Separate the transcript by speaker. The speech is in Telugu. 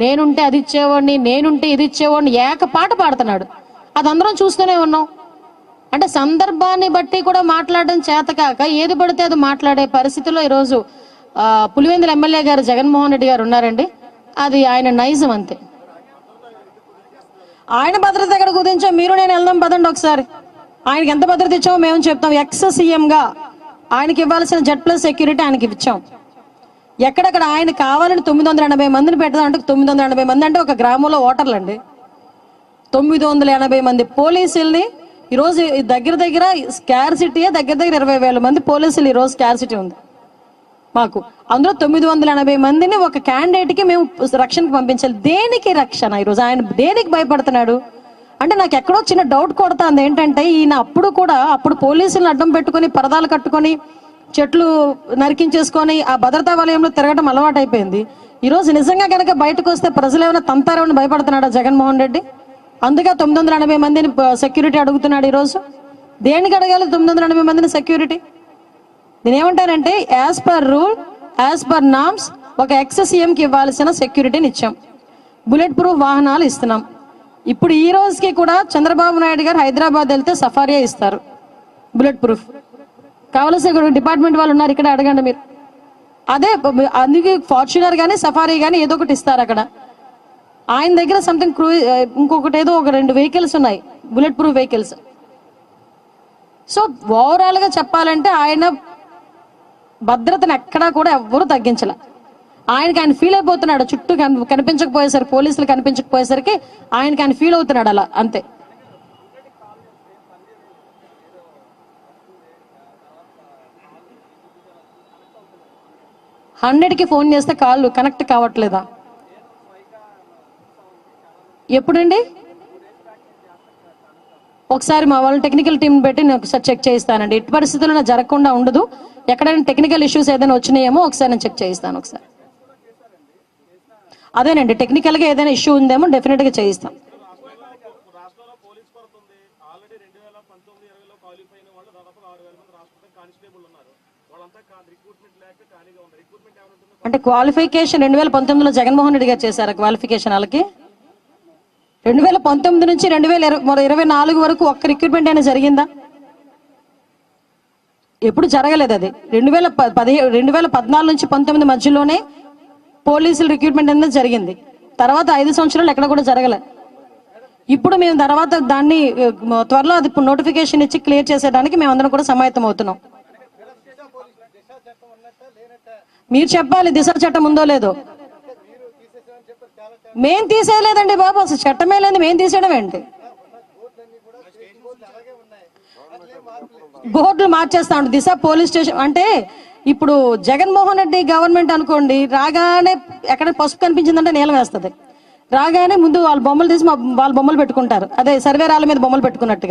Speaker 1: నేనుంటే అది ఇచ్చేవాడిని నేనుంటే ఇది ఇచ్చేవాడిని ఏక పాట పాడుతున్నాడు. అది అందరం చూస్తూనే ఉన్నాం. అంటే సందర్భాన్ని బట్టి కూడా మాట్లాడడం చేతకాక ఏది పడితే అది మాట్లాడే పరిస్థితిలో ఈరోజు పులివెందుల ఎమ్మెల్యే గారు జగన్మోహన్ రెడ్డి గారు ఉన్నారండి. అది ఆయన నైజం అంతే. ఆయన భద్రత దగ్గర కుదించో మీరు నేను వెళ్దాం పదండి ఒకసారి. ఆయనకి ఎంత భద్రత ఇచ్చామో మేము చెప్తాం. ఎక్స్ సీఎంగా ఆయనకి ఇవ్వాల్సిన జెడ్ ప్లస్ సెక్యూరిటీ ఆయనకి ఇచ్చాం. ఎక్కడెక్కడ ఆయన కావాలని తొమ్మిది వందల ఎనభై మందిని పెడదాం అంటే తొమ్మిది వందల ఎనభై మంది అంటే ఒక గ్రామంలో ఓటర్లు అండి. తొమ్మిది వందల ఎనభై మంది పోలీసుల్ని ఈరోజు దగ్గర దగ్గర స్కార్సిటీ దగ్గర దగ్గర ఇరవై వేల మంది పోలీసులు ఈరోజు స్కార్సిటీ ఉంది. మాకు అందులో తొమ్మిది వందల ఎనభై మందిని ఒక క్యాండిడేట్కి మేము రక్షణకు పంపించాలి. దేనికి రక్షణ ఈరోజు? ఆయన దేనికి భయపడుతున్నాడు? అంటే నాకు ఎక్కడో చిన్న డౌట్ కొడుతుంది. ఏంటంటే ఈయన అప్పుడు కూడా అప్పుడు పోలీసులను అడ్డం పెట్టుకొని పరదాలు కట్టుకొని చెట్లు నరికించేసుకొని ఆ భద్రతా వలయంలో తిరగడం అలవాటు అయిపోయింది నిజంగా కనుక బయటకు వస్తే ప్రజలు ఏమైనా తంతారని భయపడుతున్నాడా జగన్మోహన్ రెడ్డి? అందుకే తొమ్మిది వందల ఎనభై మందిని సెక్యూరిటీ అడుగుతున్నాడు ఈరోజు. దేనికి అడగాలి తొమ్మిది వందల ఎనభై మందిని సెక్యూరిటీ నేను ఏమంటారంటే as per rule as per norms ఒక ఎక్స్ సీఎంకి ఇవ్వాల్సిన సెక్యూరిటీని ఇచ్చాం. బుల్లెట్ ప్రూఫ్ వాహనాలు ఇస్తున్నాం. ఇప్పుడు ఈ రోజుకి కూడా చంద్రబాబు నాయుడు గారు హైదరాబాద్ వెళ్తే సఫారియా ఇస్తారు. బుల్లెట్ ప్రూఫ్ కావలసిన డిపార్ట్మెంట్ వాళ్ళు ఉన్నారు ఇక్కడ అడగండి మీరు. అదే అందుకే ఫార్చునర్ కానీ సఫారీ కానీ ఏదో ఒకటి ఇస్తారు అక్కడ. ఆయన దగ్గర సంథింగ్ క్రూ ఇంకొకటి ఏదో ఒక రెండు వెహికల్స్ ఉన్నాయి బుల్లెట్ ప్రూఫ్ వెహికల్స్ సో ఓవరాల్గా చెప్పాలంటే ఆయన భద్రతను ఎక్కడా కూడా ఎవ్వరూ తగ్గించలే. ఆయనకి ఆయన ఫీల్ అయిపోతున్నాడు చుట్టూ కనిపించకపోయేసరికి పోలీసులు కనిపించకపోయేసరికి ఆయనకి ఆయన ఫీల్ అవుతున్నాడు అలా అంతే. హండ్రెడ్కి ఫోన్ చేస్తే కాళ్ళు కనెక్ట్ కావట్లేదా? ఎప్పుడండి? ఒకసారి మా వాళ్ళు టెక్నికల్ టీం పెట్టి నేను ఒకసారి చెక్ చేయిస్తానండి. ఎట్టి పరిస్థితుల్లో జరగకుండా ఉండదు. ఎక్కడైనా టెక్నికల్ ఇష్యూస్ ఏదైనా వచ్చినాయేమో ఒకసారి నేను చెక్ చేయిస్తాను ఒకసారి. అదేనండి టెక్నికల్గా ఏదైనా ఇష్యూ ఉందేమో డెఫినెట్గా చేయిస్తాం.
Speaker 2: రాష్ట్రంలో పోలీస్ కొరత ఉంది. ఆల్రెడీ రెండు వేల పంతొమ్మిది ఇరవైలో క్వాలిఫై అయిన వాళ్ళు దాదాపు ఆరు వేల మంది రాష్ట్రంలో కానిస్టేబుల్ ఉన్నారు. వాళ్ళంతా రిక్రూట్మెంట్ లేక ఖాళీగా ఉంది రిక్రూట్మెంట్ ఏమైనా
Speaker 1: అంటే క్వాలిఫికేషన్ రెండు వేల పంతొమ్మిదిలో జగన్మోహన్ రెడ్డి గారు చేశారు క్వాలిఫికేషన్ వాళ్ళకి? రెండు వేల పంతొమ్మిది నుంచి రెండు వేల ఇరవై ఇరవై నాలుగు వరకు ఒక్క రిక్రూట్మెంట్ అయినా జరిగిందా? ఎప్పుడు జరగలేదు అది. రెండు వేల ప- పదిహే రెండు వేల పద్నాలుగు నుంచి పంతొమ్మిది మధ్యలోనే పోలీసుల రిక్రూట్మెంట్ అనేది జరిగింది. తర్వాత ఐదు సంవత్సరాలు ఎక్కడ కూడా జరగలే. ఇప్పుడు మేము తర్వాత దాన్ని త్వరలో అది నోటిఫికేషన్ ఇచ్చి క్లియర్ చేసేదానికి మేము అందరం కూడా సమాయత్తం అవుతున్నాం. మీరు చెప్పాలి దిశ చట్టం ఉందో లేదో. మేం తీసేయలేదండి బాబు అసలు చట్టమే లేదు మేం తీసేయడం ఏంటి? బోర్డులు మార్చేస్తా ఉంటుంది దిశ పోలీస్ స్టేషన్. అంటే ఇప్పుడు జగన్మోహన్ రెడ్డి గవర్నమెంట్ అనుకోండి రాగానే ఎక్కడ పసుపు కనిపించిందంటే నీలం వేస్తుంది. రాగానే ముందు వాళ్ళ బొమ్మలు తీసి మా- వాళ్ళ బొమ్మలు పెట్టుకుంటారు. అదే సర్వే రాళ్ళ మీద బొమ్మలు పెట్టుకున్నట్టుగా.